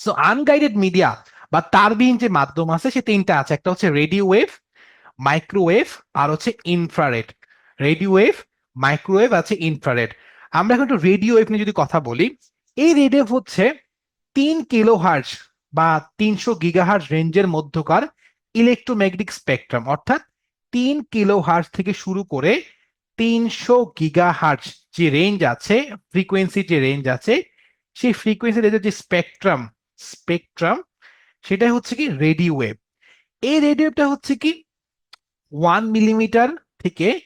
So unguided media বা তারবিহীন যে মাধ্যম আছে, সে তিনটা আছে। একটা হচ্ছে রেডিও ওয়েভ মাইক্রোওয়েভ আর হচ্ছে ইনফ্রারেড রেডিও ওয়েভ মাইক্রোওয়েভ আছে ইনফ্রারেড আমরা এখন একটু রেডিও ওয়েভ নিয়ে যদি কথা বলি, এই রেডিও হচ্ছে তিন কিলো হার্জ বা তিনশো গিগাহার্জ রেঞ্জের মধ্যকার ইলেকট্রোম্যাগনেটিক স্পেকট্রাম অর্থাৎ তিন কিলো হার্জ থেকে শুরু করে তিনশো গিগাহার্জ যে রেঞ্জ আছে ফ্রিকোয়েন্সি যে রেঞ্জ আছে, সেই ফ্রিকোয়েন্সি রেঞ্জের যে স্পেকট্রাম স্পেকট্রাম সেটাই হচ্ছে কি রেডিও ওয়েভ এই রেডিওটা হচ্ছে কি ওয়ান মিলিমিটার থেকে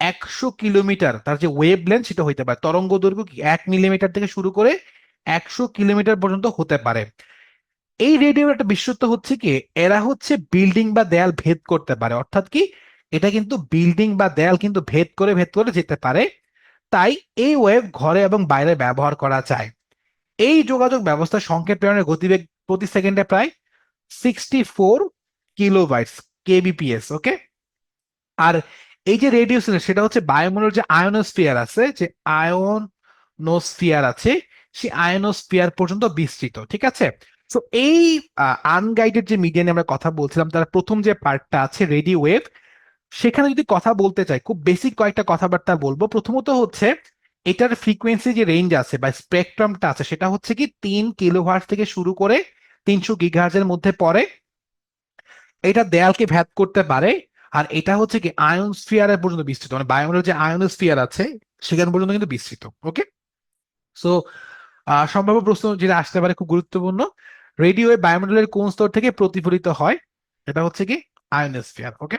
একশো কিলোমিটার, তার যে ওয়েভ লেন্থ সেটা হইতে পারে, তরঙ্গ দৈর্ঘ্য কি এক মিলিমিটার থেকে শুরু করে একশো কিলোমিটার পর্যন্ত হতে পারে। এই রেডিওর একটা বিশেষত্ব হচ্ছে কি, এরা হচ্ছে বিল্ডিং বা দেয়াল ভেদ করতে পারে। অর্থাৎ কি, এটা কিন্তু বিল্ডিং বা দেয়াল কিন্তু ভেদ করে ভেদ করে যেতে পারে। তাই এই ওয়েভ ঘরে এবং বাইরে ব্যবহার করা যায়। এই যোগাযোগ ব্যবস্থা সংকেত প্রেরণের গতিবেগ প্রতি সেকেন্ডে প্রায় sixty four kilobytes KBPS okay আর এই যে রেডিও সেটা হচ্ছে বায়ুমণ্ডলের যে আয়নোস্ফিয়ার আছে, যে আয়নোস্ফিয়ার আছে, সেই আয়নোস্ফিয়ার পর্যন্ত বিস্তৃত, ঠিক আছে? তো এই আনগাইডেড যে মিডিয়া নিয়ে আমরা কথা বলছিলাম, তার প্রথম যে পার্টটা আছে রেডিও ওয়েভ সেখানে যদি কথা বলতে চাই, খুব বেসিক কয়েকটা কথাবার্তা বলব। প্রথমত হচ্ছে এটার ফ্রিকোয়েন্সি যে রেঞ্জ আছে বা স্পেকট্রামটা আছে, সেটা হচ্ছে কি তিন কিলোহার্জ থেকে শুরু করে তিনশো গিগাহার্জের মধ্যে পড়ে। এটা দেয়ালকে ভেদ করতে পারে। আর এটা হচ্ছে কি আয়নস্ফিয়ারের পর্যন্ত বিস্তৃত। মানে বায়ুমণ্ডলের যে আয়নস্ফিয়ার আছে, সেখান পর্যন্ত কিন্তু বিস্তৃত ওকে সো সম্ভাব্য প্রশ্ন যেটা আসতে পারে খুব গুরুত্বপূর্ণ। রেডিও বায়ুমণ্ডলের কোন স্তর থেকে প্রতিফলিত হয়? এটা হচ্ছে কি আয়নোস্ফিয়ার ওকে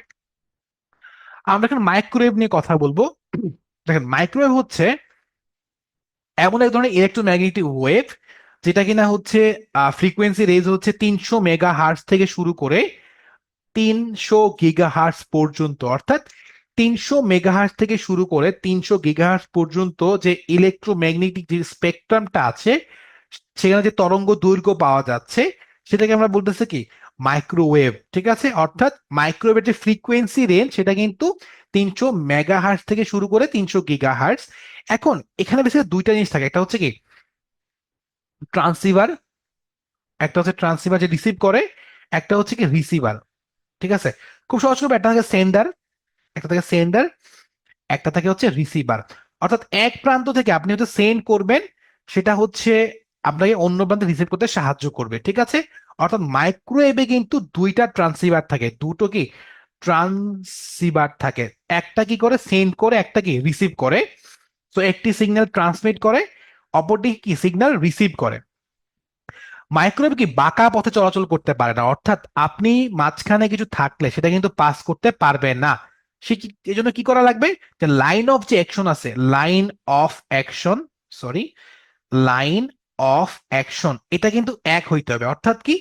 আমরা এখন মাইক্রোওয়েভ নিয়ে কথা বলব। দেখেন মাইক্রোওয়েভ হচ্ছে এমন এক ধরনের ইলেকট্রোম্যাগনেটিক ওয়েভ যেটা কিনা হচ্ছে ফ্রিকোয়েন্সি রেঞ্জ হচ্ছে তিনশো মেগা হার্স থেকে শুরু করে তিনশো গিগাহার্স পর্যন্ত। অর্থাৎ তিনশো মেগাহার্স থেকে শুরু করে তিনশো গিগাহার্স পর্যন্ত যে ইলেকট্রোম্যাগনেটিক যে স্পেকট্রামটা আছে, সেখানে যে তরঙ্গ দৈর্ঘ্য পাওয়া যাচ্ছে, সেটাকে আমরা বলতেছি কি? মাইক্রোওয়েভ ঠিক আছে? অর্থাৎ মাইক্রোওয়েভের যে ফ্রিকোয়েন্সি রেঞ্জ সেটা কিন্তু তিনশো মেগা মেগাহার্স থেকে শুরু করে তিনশো গিগাহার্স এখন এখানে বেশি দুইটা জিনিস থাকে। একটা হচ্ছে কি ট্রান্সিভার একটা হচ্ছে ট্রান্সিভার যে রিসিভ করে, একটা হচ্ছে কি রিসিভার ঠিক আছে? খুব সহজ করে একটা থাকে সেন্ডার একটা থাকে সেন্ডার একটা থাকে হচ্ছে রিসিভার অর্থাৎ এক প্রান্ত থেকে আপনি হচ্ছে সেন্ড করবেন, সেটা হচ্ছে আপনাকে অন্য প্রান্তে রিসিভ করতে সাহায্য করবে, ঠিক আছে? অর্থাৎ মাইক্রোওয়েভে কিন্তু দুইটা ট্রান্সিভার থাকে। দুটো কি? ট্রান্সিভার থাকে। একটা কি করে সেন্ড করে, একটা কি? রিসিভ করে। তো একটি সিগন্যাল ট্রান্সমিট করে অপরটি কি সিগন্যাল রিসিভ করে। মাইক্রোওয়েভ কি বাঁকা পথে চলাচল করতে পারে না, অর্থাৎ আপনি মাঝখানে কিছু থাকলে সেটা কিন্তু পাস করতে পারবে না। সে কি এই জন্য কি করা লাগবে? যে লাইন অফ যে অ্যাকশন আছে line of action sorry line of action এটা কিন্তু এক হইতে হবে। অর্থাৎ কি,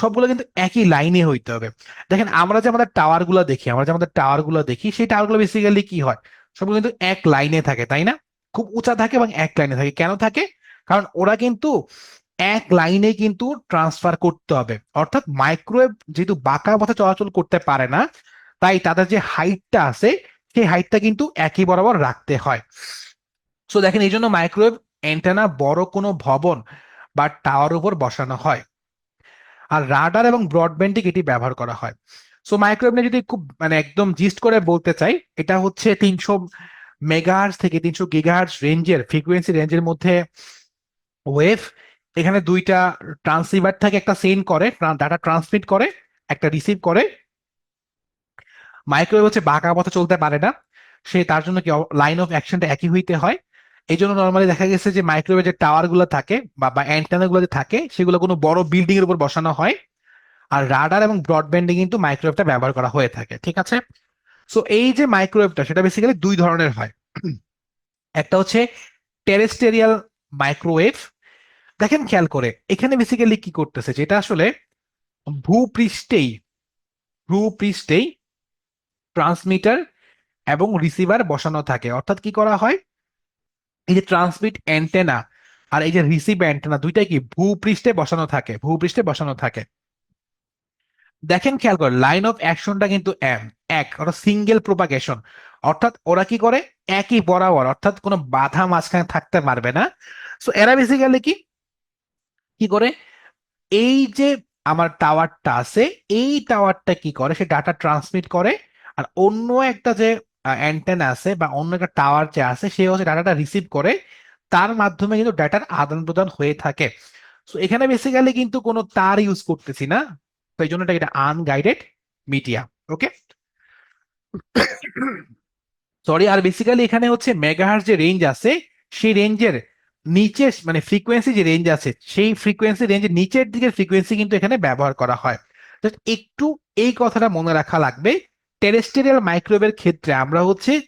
সবগুলো কিন্তু একই লাইনে হইতে হবে। দেখেন, আমরা যে আমাদের টাওয়ারগুলো দেখি, আমরা যে আমাদের টাওয়ারগুলো দেখি, সেই টাওয়ারগুলো বেসিক্যালি কি হয়? সবগুলো কিন্তু এক লাইনে থাকে, তাই না? খুব উঁচা থাকে এবং এক লাইনে থাকে। কেন থাকে? কারণ ওরা কিন্তু এক লাইনে কিন্তু ট্রান্সফার করতে হবে। অর্থাৎ মাইক্রোওয়েভ যেহেতু বাঁকা পথে চলাচল করতে পারে না, তাই তাদের যে হাইটটা আছে, সেই হাইটটা কিন্তু একই বরাবর রাখতে হয়। সো দেখেন, এই জন্য মাইক্রোওয়েভ অ্যান্টেনা বড় কোনো ভবন বা টাওয়ার উপর বসানো হয়। আর রাডার এবং ব্রডব্যান্ডে এটি ব্যবহার করা হয়। সো মাইক্রোওয়েভ যদি খুব মানে একদম জিস্ট করে বলতে চাই, এটা হচ্ছে তিনশো মেগাহার্স থেকে তিনশো গিগাহার্স রেঞ্জের ফ্রিকুয়েন্সি রেঞ্জের মধ্যে ওয়েভ এখানে দুইটা ট্রান্সিভার থাকে, একটা সেন্ড করে ডাটা ট্রান্সমিট করে, একটা রিসিভ করে। মাইক্রোওয়েভ হচ্ছে বাঁকা পথে চলতে পারে না, সে তার জন্য কি লাইন অফ অ্যাকশনটা একই হইতে হয়। এই জন্য নর্মালি দেখা গেছে যে মাইক্রোওয়েভ যে টাওয়ারগুলো থাকে বা অ্যান্টেনা গুলো যে থাকে, সেগুলো কোনো বড় বিল্ডিং এর উপর বসানো হয়। আর রাডার এবং ব্রডব্যান্ডে কিন্তু মাইক্রোওয়েভটা ব্যবহার করা হয়ে থাকে, ঠিক আছে? সো এই যে মাইক্রোওয়েভটা, সেটা বেসিক্যালি দুই ধরনের হয়। একটা হচ্ছে টেরেস্টেরিয়াল মাইক্রোওয়েভ দেখেন খেয়াল করে, এখানে বেসিক্যালি কি করতেছে, যেটা আসলে ভূপৃষ্ঠেই ভূপৃষ্ঠেই ট্রান্সমিটার এবং রিসিভার বসানো থাকে। অর্থাৎ কি করা হয়? এই যে ট্রান্সমিট অ্যান্টেনা আর এই যে রিসিভ অ্যান্টেনা দুইটাই কি ভূপৃষ্ঠে বসানো থাকে, ভূপৃষ্ঠে বসানো থাকে। দেখেন খেয়াল করে লাইন অফ অ্যাকশনটা কিন্তু এম এক অর্থাৎ সিঙ্গেল প্রোপাগেশন অর্থাৎ ওরা কি করে? একই বরাবর, অর্থাৎ কোনো বাধা মাঝখানে থাকতে পারবে না। সো এরা বেসিক্যালি কি? কি করে? এই যে আমার টাওয়ারটা আছে, এই টাওয়ারটা কি করে? সে ডাটা ট্রান্সমিট করে, আর অন্য একটা যে অ্যান্টেনা আছে বা অন্য একটা টাওয়ার যে আছে সে হচ্ছে ডাটাটা রিসিভ করে, তার মাধ্যমে কিন্তু ডাটার আদান প্রদান হয়ে থাকে। সো এখানে বেসিক্যালি কিন্তু কোনো তার ইউজ করতেছি না। এই জন্য এটা আনগাইডেড মিডিয়া ওকে সরি আর বেসিক্যালি এখানে হচ্ছে মেগাহার্স যে রেঞ্জ আছে, সেই রেঞ্জের নিচে মানে ফ্রিকোয়েন্সি যে রেঞ্জ আছে, সেই ফ্রিকোয়েন্সি রেঞ্জের নিচের দিকের ফ্রিকোয়েন্সি কিন্তু এখানে ব্যবহার করা হয়। Just একটু এই কথাটা মনে রাখা লাগবে টেরেস্টেরিয়াল মাইক্রোওয়েভের ক্ষেত্রে আমরা হচ্ছে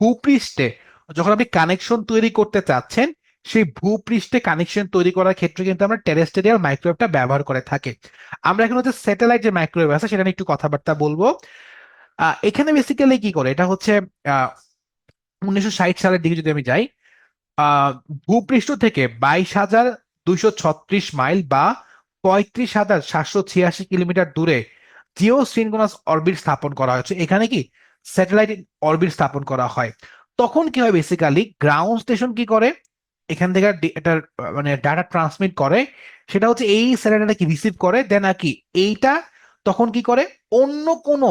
ভূপৃষ্ঠে যখন আপনি কানেকশন তৈরি করতে চাচ্ছেন সেই ভূপৃষ্ঠে কানেকশন তৈরি করার ক্ষেত্রে কিন্তু আমরা টেরেস্টেরিয়াল মাইক্রোওয়েভটা ব্যবহার করে থাকি। আমরা এখন হচ্ছে স্যাটেলাইট যে মাইক্রোওয়েভ আছে, সেটা নিয়ে একটু কথাবার্তা বলব। এখানে বেসিক্যালি কি করে? এটা হচ্ছে উনিশশো ষাট সালের দিকে যদি আমি যাই ভূপৃষ্ঠ থেকে বাইশ হাজার দুইশো ছত্রিশ মাইল বা পঁয়ত্রিশ হাজার সাতশো ছিয়াশি কিলোমিটার দূরে জিও সিনক্রোনাস অরবিট স্থাপন করা হয়েছে। এখানে কি? স্যাটেলাইট অরবিট স্থাপন করা হয়। তখন কি হয় বেসিক্যালি গ্রাউন্ড স্টেশন কি করে? এখান থেকে এটা মানে ডাটা ট্রান্সমিট করে, সেটা হচ্ছে এই স্যাটেলাইটটা কি রিসিভ করে দেন আর কি, এইটা তখন কি করে? অন্য কোনো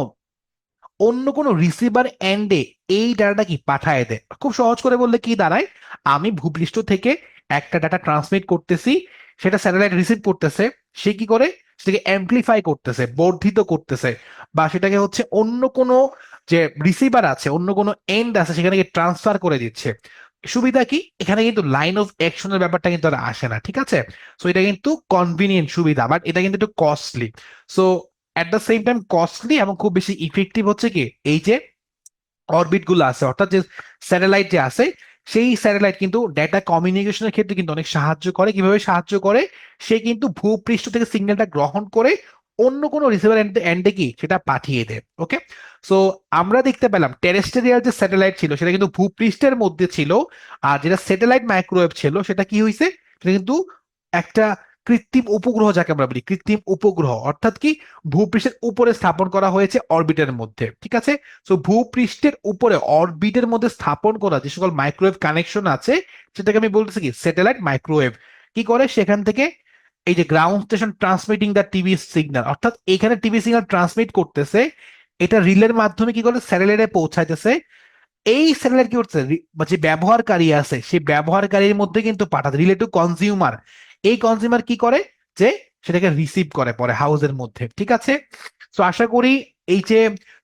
অন্য কোনো রিসিভার এন্ডে এই ডাটাটা কি পাঠায় দেয়। খুব সহজ করে বললে কি দাঁড়ায়? আমি ভূপৃষ্ঠ থেকে একটা ডাটা ট্রান্সমিট করতেছি, সেটা স্যাটেলাইট রিসিভ করতেছে, সে কি করে? সেটাকে অ্যাম্পলিফাই করতেছে, বর্ধিত করতেছে, বা সেটাকে হচ্ছে অন্য কোনো যে রিসিভার আছে, অন্য কোনো এন্ড আছে, সেখানে ট্রান্সফার করে দিচ্ছে। সুবিধা কি? এখানে কিন্তু লাইন অফ অ্যাকশনের ব্যাপারটা কিন্তু আর আসে না, ঠিক আছে? সো এটা কিন্তু কনভিনিয়েন্ট সুবিধা বাট এটা কিন্তু একটু costly so at the same time costly এবং খুব বেশি ইফেক্টিভ হচ্ছে কি? এই যে অরবিটগুলো আছে, অর্থাৎ যে স্যাটেলাইট যে আছে, সেই স্যাটেলাইট কিন্তু ডেটা কমিউনিকেশনের ক্ষেত্রে কিন্তু অনেক সাহায্য করে। কীভাবে সাহায্য করে? সে কিন্তু ভূপৃষ্ঠ থেকে সিগন্যালটা গ্রহণ করে অন্য কোনো রিসিভার এন্ডে কি? সেটা পাঠিয়ে দেয় ওকে সো আমরা দেখতে পেলাম টেরেস্টেরিয়াল যে স্যাটেলাইট ছিল, সেটা কিন্তু ভূপৃষ্ঠের মধ্যে ছিল, আর যেটা স্যাটেলাইট মাইক্রোওয়েভ ছিল, সেটা কি হয়েছে সেটা কিন্তু একটা কৃত্রিম উপগ্রহ যাকে আমরা বলি, কৃত্রিম উপগ্রহ, অর্থাৎ কি ভূপৃষ্ঠের উপরে স্থাপন করা হয়েছে অরবিটের মধ্যে, ঠিক আছে? সো ভূপৃষ্ঠের উপরে অরবিটের মধ্যে স্থাপন করা যে সকল মাইক্রোওয়েভ কানেকশন আছে, সেটাকে আমি বলতেছি কি? স্যাটেলাইট মাইক্রোওয়েভ কি করে? সেখান থেকে এই যে ground station transmitting the TV signal অর্থাৎ এখানে টিভি সিগন্যাল ট্রান্সমিট করতেছে, এটা রিলের মাধ্যমে কি করে? স্যাটেলাইটে পৌঁছাইতেছে। এই স্যাটেলাইট কি করছে যে ব্যবহারকারী আছে, সেই ব্যবহারকারীর মধ্যে কিন্তু পাঠাতে রিলে টু কনজিউমার এই কনজিউমার কি করে? যে সেটাকে রিসিভ করে পরে হাউসের মধ্যে, ঠিক আছে? তো আশা করি এই যে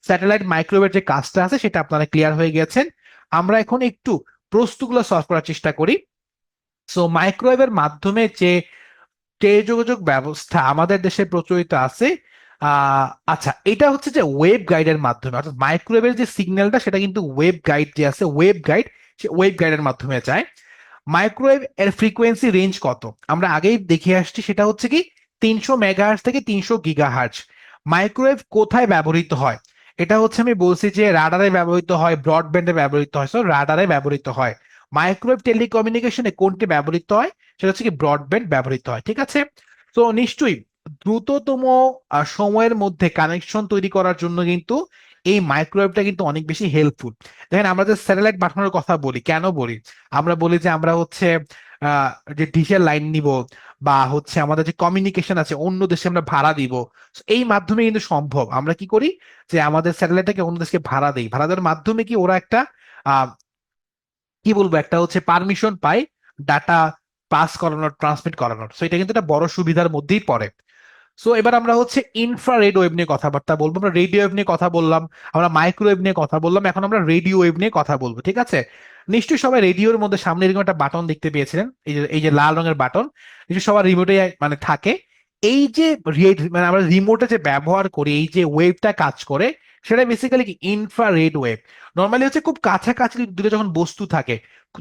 স্যাটেলাইট মাইক্রোওয়েভের যে কাজটা আছে, সেটা আপনারা ক্লিয়ার হয়ে গেছেন। আমরা এখন একটু প্রশ্নগুলো সলভ করার চেষ্টা করি। সো মাইক্রোওয়েভের মাধ্যমে যে টেলিযোগাযোগ ব্যবস্থা আমাদের দেশে প্রচলিত আছে আচ্ছা এটা হচ্ছে যে ওয়েব গাইডের মাধ্যমে, অর্থাৎ মাইক্রোওয়েভের যে সিগন্যালটা সেটা কিন্তু ওয়েব গাইড যে আছে ওয়েব গাইড সে ওয়েব গাইডের মাধ্যমে যায়। মাইক্রোওয়েভ এর ফ্রিকোয়েন্সি রেঞ্জ কত? আমরা আগেই দেখে আসছি, সেটা হচ্ছে কি তিনশো মেগাহার্জ থেকে তিনশো গিগাহার্জ মাইক্রোওয়েভ কোথায় ব্যবহৃত হয়? এটা হচ্ছে আমি বলছি যে রাডারে ব্যবহৃত হয় ব্রডব্যান্ডে ব্যবহৃত হয় সো রাডারে ব্যবহৃত হয়। মাইক্রোওয়েভ টেলিকমিউনিকেশনে কোনটি ব্যবহৃত হয়? সেটা হচ্ছে কি ব্রডব্যান্ড ব্যবহৃত হয়, ঠিক আছে? তো নিশ্চয়ই দ্রুততম সময়ের মধ্যে কানেকশন তৈরি করার জন্য কিন্তু এই মাইক্রোওয়েভটা কিন্তু অনেক বেশি হেল্পফুল দেখেন, আমরা যে স্যাটেলাইট পাঠানোর কথা বলি, কেন বলি? আমরা বলি যে আমরা হচ্ছে যে ডিশের লাইন নিব বা হচ্ছে আমাদের যে কমিউনিকেশন আছে, অন্য দেশে আমরা ভাড়া দিব। এই মাধ্যমে কিন্তু সম্ভব। আমরা কি করি? যে আমাদের স্যাটেলাইটটাকে অন্য দেশকে ভাড়া দেই। ভাড়া দেওয়ার মাধ্যমে কি ওরা একটা কি বলব, একটা হচ্ছে পারমিশন পায় ডাটা পাস করানোর ট্রান্সমিট করানোর। সো এটা কিন্তু একটা বড় সুবিধার মধ্যেই পড়ে। সো এবার আমরা হচ্ছে ইনফ্রারেড ওয়েভ নিয়ে কথাবার্তা বলব। আমরা রেডিও ওয়েভ নিয়ে কথা বললাম, আমরা মাইক্রোওয়েভ নিয়ে কথা বললাম, এখন আমরা রেডিও ওয়েভ নিয়ে কথা বলব, ঠিক আছে? নিশ্চয়ই সবাই রেডিওর মধ্যে সামনে এরকম একটা বাটন দেখতে পেয়েছিলেন, এই যে এই যে লাল রঙের বাটন নিশ্চয়ই সবার রিমোটে মানে থাকে। এই যে মানে আমরা রিমোটে যে ব্যবহার করি, এই যে ওয়েভটা কাজ করে সেটা বেসিক্যালি কি? ইনফ্রারেড ওয়েভ নর্মালি হচ্ছে খুব কাছাকাছি দুটো যখন বস্তু থাকে,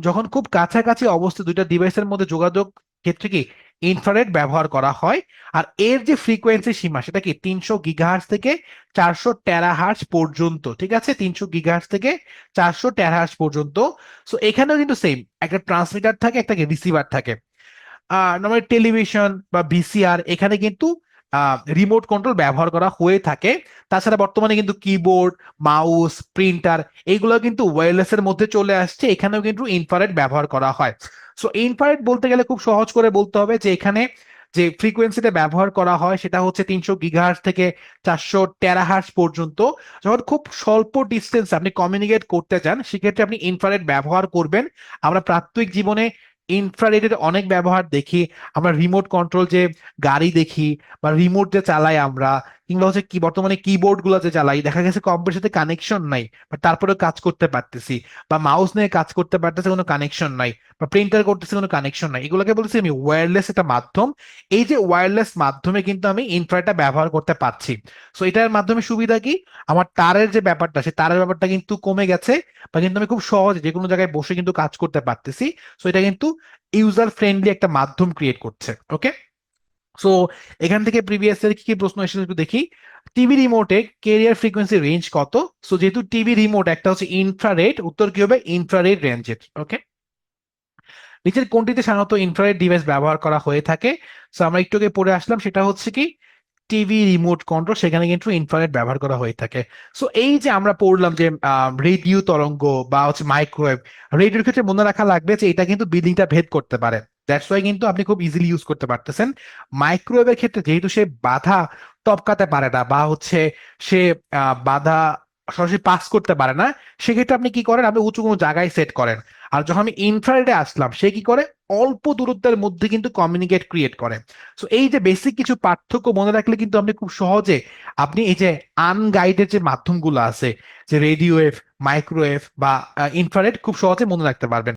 যখন খুব কাছাকাছি অবস্থা দুইটা ডিভাইসের মধ্যে যোগাযোগ ক্ষেত্রে কি? ইনফ্রারেড ব্যবহার করা হয়। আর এর যে ফ্রিকোয়েন্সি সীমা, সেটা কি? তিনশো গিগাহার্স থেকে চারশো টেরাহার্স পর্যন্ত, ঠিক আছে? তিনশো গিগাহার্স থেকে চারশো টেরাহার্স পর্যন্ত। সো এখানেও কিন্তু সেম একটা ট্রান্সমিটার থাকে, একটা রিসিভার থাকে। নর্মালি টেলিভিশন বা ভিসিআর এখানে কিন্তু রিমোট কন্ট্রোল ব্যবহার করা হয়ে থাকে। তাছাড়া বর্তমানে কিন্তু কিবোর্ড মাউস প্রিন্টার এইগুলো কিন্তু ওয়্যারলেস এর মধ্যে চলে আসছে। এখানেও কিন্তু ইনফ্রারেড ব্যবহার করা হয়। সো ইনফ্রারেড বলতে গেলে খুব সহজ করে বলতে হবে যে, এখানে যে ফ্রিকোয়েন্সিতে ব্যবহার করা হয় সেটা হচ্ছে তিনশো গিগাহার্স থেকে চারশো টেরাহার্স পর্যন্ত। যখন খুব স্বল্প ডিস্টেন্স আপনি কমিউনিকেট করতে চান, সেক্ষেত্রে আপনি ইনফ্রারেড ব্যবহার করবেন। আমরা প্রাত্যহিক জীবনে ইনফ্রারেডের অনেক ব্যবহার দেখি, আমরা রিমোট কন্ট্রোল যে গাড়ি দেখি বা রিমোট যে চালাই আমরা কিংবা হচ্ছে কি, বর্তমানে কিবোর্ডগুলো যে চালাই, দেখা গেছে কম্পিউটার সাথে কানেকশন নাই বা তারপরেও কাজ করতে পারতেছি, বা মাউস নিয়ে কাজ করতে পারতেছে কোনো কানেকশন নাই, বা প্রিন্টার করতেছে কোনো কানেকশন নাই, এগুলোকে বলছি আমি ওয়্যারলেস একটা মাধ্যম, এই যে ওয়্যারলেস মাধ্যমে কিন্তু আমি ইনফ্রাটা ব্যবহার করতে পারছি সো এটার মাধ্যমে সুবিধা কি, আমার তারের যে ব্যাপারটা, সেই তারের ব্যাপারটা কিন্তু কমে গেছে, বা কিন্তু আমি খুব সহজে যে কোনো জায়গায় বসে কিন্তু কাজ করতে পারতেছি সো এটা কিন্তু ইউজার ফ্রেন্ডলি একটা মাধ্যম ক্রিয়েট করছে ওকে সো এখান থেকে প্রিভিয়াস ইয়ার কি কি প্রশ্ন এসেছে একটু দেখি। টিভি রিমোটে কেরিয়ার ফ্রিকোয়েন্সি রেঞ্জ কত? সো যেহেতু টিভি রিমোট একটা হচ্ছে ইনফ্রারেড উত্তর কি হবে? ইনফ্রারেড রেঞ্জের ওকে নিচের কোনটিতে সাধারণত ইনফ্রারেড ডিভাইস ব্যবহার করা হয়ে থাকে? সো আমরা একটু আগে পড়ে আসলাম, সেটা হচ্ছে কি? টিভি রিমোট কন্ট্রোল সেখানে কিন্তু ইনফ্রারেড ব্যবহার করা হয়ে থাকে। সো এই যে আমরা পড়লাম যে রেডিও তরঙ্গ বা হচ্ছে মাইক্রোওয়েভ রেডিওর ক্ষেত্রে মনে রাখা লাগবে যে এটা কিন্তু বিল্ডিংটা ভেদ করতে পারে। দ্যাটস ওয়াই কিন্তু আপনি খুব ইজিলি ইউজ করতে পারতেছেন। মাইক্রোওয়েভের ক্ষেত্রে যেহেতু সে বাধা টপকাতে পারে না বা হচ্ছে সে বাধা সরাসরি পাস করতে পারে না, সেক্ষেত্রে আপনি কি করেন? আপনি উঁচু কোনো জায়গায় সেট করেন। আর যখন আমি ইনফ্রারেডে আসলাম, সে কি করে? অল্প দূরত্বের মধ্যে কিন্তু কমিউনিকেট ক্রিয়েট করে। সো এই যে বেসিক কিছু পার্থক্য মনে রাখলে কিন্তু আপনি খুব সহজে আপনি এই যে আনগাইডেড যে মাধ্যমগুলো আছে, যে রেডিও ওয়েভ মাইক্রোওয়েভ বা ইনফ্রারেড খুব সহজে মনে রাখতে পারবেন।